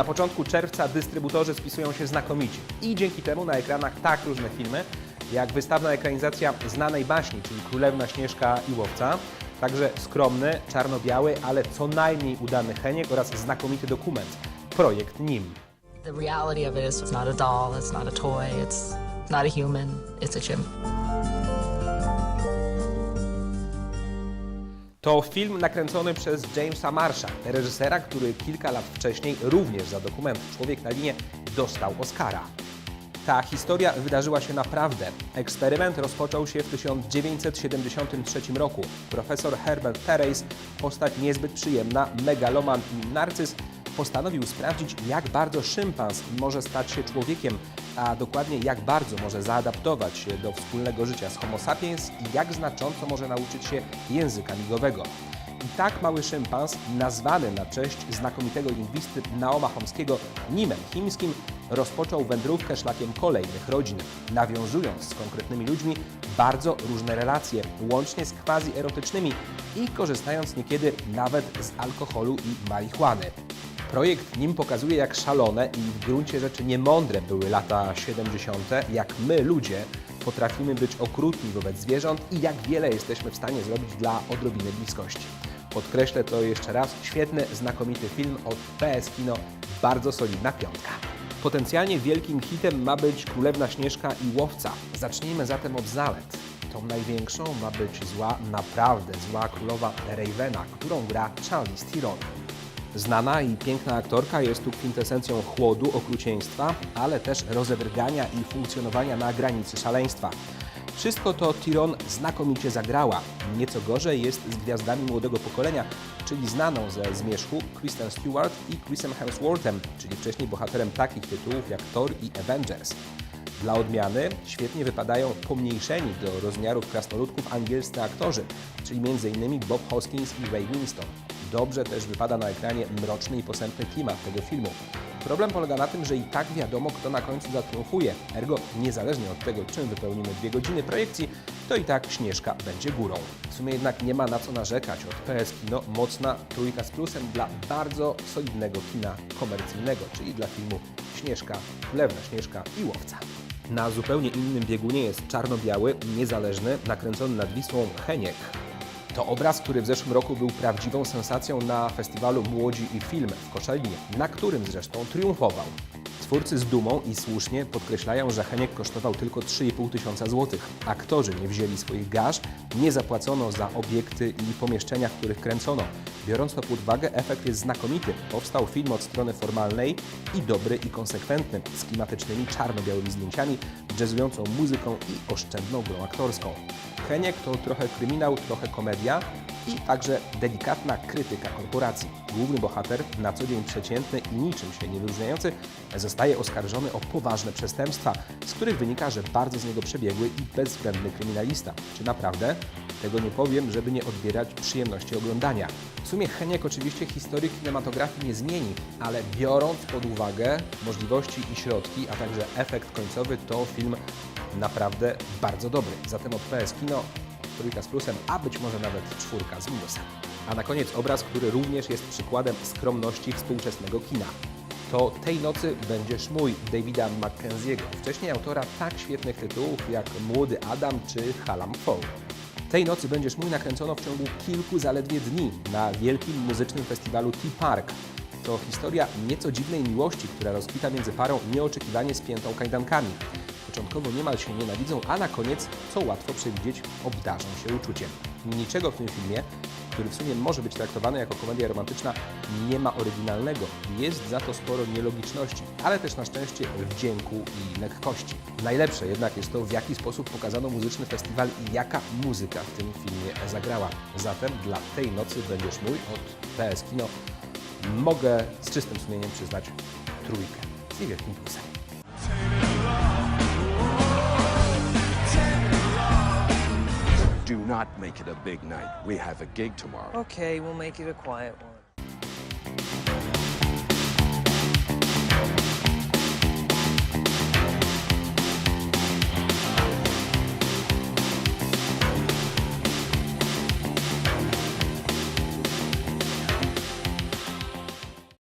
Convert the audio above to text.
Na początku czerwca dystrybutorzy spisują się znakomicie i dzięki temu na ekranach tak różne filmy, jak wystawna ekranizacja znanej baśni, czyli Królewna Śnieżka i Łowca, także skromny, czarno-biały, ale co najmniej udany Heniek oraz znakomity dokument, projekt NIM. The reality of it is it's not a doll, it's not a toy, it's not a human, it's a chimp. To film nakręcony przez Jamesa Marsha, reżysera, który kilka lat wcześniej również za dokument Człowiek na linie dostał Oscara. Ta historia wydarzyła się naprawdę. Eksperyment rozpoczął się w 1973 roku. Profesor Herbert Terrace, postać niezbyt przyjemna, megaloman i narcyz, postanowił sprawdzić, jak bardzo szympans może stać się człowiekiem, a dokładnie jak bardzo może zaadaptować się do wspólnego życia z Homo sapiens i jak znacząco może nauczyć się języka migowego. I tak mały szympans, nazwany na cześć znakomitego lingwisty Naoma Chomskiego Nimem Chińskim, rozpoczął wędrówkę szlakiem kolejnych rodzin, nawiązując z konkretnymi ludźmi bardzo różne relacje, łącznie z quasi-erotycznymi i korzystając niekiedy nawet z alkoholu i marihuany. Projekt nim pokazuje, jak szalone i w gruncie rzeczy niemądre były lata 70., jak my, ludzie, potrafimy być okrutni wobec zwierząt i jak wiele jesteśmy w stanie zrobić dla odrobiny bliskości. Podkreślę to jeszcze raz, świetny, znakomity film od PS Kino, bardzo solidna piątka. Potencjalnie wielkim hitem ma być Królewna Śnieżka i Łowca. Zacznijmy zatem od zalet. Tą największą ma być zła, naprawdę zła królowa Ravena, którą gra Charlize Theron. Znana i piękna aktorka jest tu kwintesencją chłodu, okrucieństwa, ale też rozedrgania i funkcjonowania na granicy szaleństwa. Wszystko to Tiron znakomicie zagrała. Nieco gorzej jest z gwiazdami młodego pokolenia, czyli znaną ze Zmierzchu Kristen Stewart i Chrisem Hemsworthem, czyli wcześniej bohaterem takich tytułów jak Thor i Avengers. Dla odmiany świetnie wypadają pomniejszeni do rozmiarów krasnoludków angielscy aktorzy, czyli m.in. Bob Hoskins i Ray Winston. Dobrze też wypada na ekranie mroczny i posępny klimat tego filmu. Problem polega na tym, że i tak wiadomo, kto na końcu zatriumfuje. Ergo, niezależnie od tego, czym wypełnimy dwie godziny projekcji, to i tak Śnieżka będzie górą. W sumie jednak nie ma na co narzekać. Od PS Kino mocna trójka z plusem dla bardzo solidnego kina komercyjnego, czyli dla filmu Śnieżka, Królewna Śnieżka i Łowca. Na zupełnie innym biegunie jest czarno-biały, niezależny, nakręcony nad Wisłą Heniek. To obraz, który w zeszłym roku był prawdziwą sensacją na festiwalu Młodzi i Film w Koszalinie, na którym zresztą triumfował. Twórcy z dumą i słusznie podkreślają, że Heniek kosztował tylko 3,5 tysiąca złotych. Aktorzy nie wzięli swoich gaż, nie zapłacono za obiekty i pomieszczenia, w których kręcono. Biorąc to pod uwagę, efekt jest znakomity. Powstał film od strony formalnej i dobry i konsekwentny, z klimatycznymi czarno-białymi zdjęciami, jazzującą muzyką i oszczędną grą aktorską. Heniek to trochę kryminał, trochę komedia i także delikatna krytyka korporacji. Główny bohater, na co dzień przeciętny i niczym się nie wyróżniający, zostaje oskarżony o poważne przestępstwa, z których wynika, że bardzo z niego przebiegły i bezwzględny kryminalista. Czy naprawdę? Tego nie powiem, żeby nie odbierać przyjemności oglądania. W sumie Heniek oczywiście historii kinematografii nie zmieni, ale biorąc pod uwagę możliwości i środki, a także efekt końcowy, to film naprawdę bardzo dobry. Zatem od PS Kino trójka z plusem, a być może nawet czwórka z minusem. A na koniec obraz, który również jest przykładem skromności współczesnego kina. To Tej nocy będziesz mój Davida Mackenzie'ego, wcześniej autora tak świetnych tytułów jak Młody Adam czy Hallam Fall. Tej nocy będziesz mój nakręcono w ciągu kilku zaledwie dni na wielkim muzycznym festiwalu Tea Park. To historia nieco dziwnej miłości, która rozkwita między parą nieoczekiwanie spiętą kajdankami. Początkowo niemal się nienawidzą, a na koniec, co łatwo przewidzieć, obdarzą się uczuciem. Niczego w tym filmie, który w sumie może być traktowany jako komedia romantyczna, nie ma oryginalnego. Jest za to sporo nielogiczności, ale też na szczęście wdzięku i lekkości. Najlepsze jednak jest to, w jaki sposób pokazano muzyczny festiwal i jaka muzyka w tym filmie zagrała. Zatem dla tej nocy będziesz mój od PS Kino. Mogę z czystym sumieniem przyznać trójkę z niewielkim plusem. Do not make it a big night. We have a gig tomorrow. Okay, we'll make it a quiet one.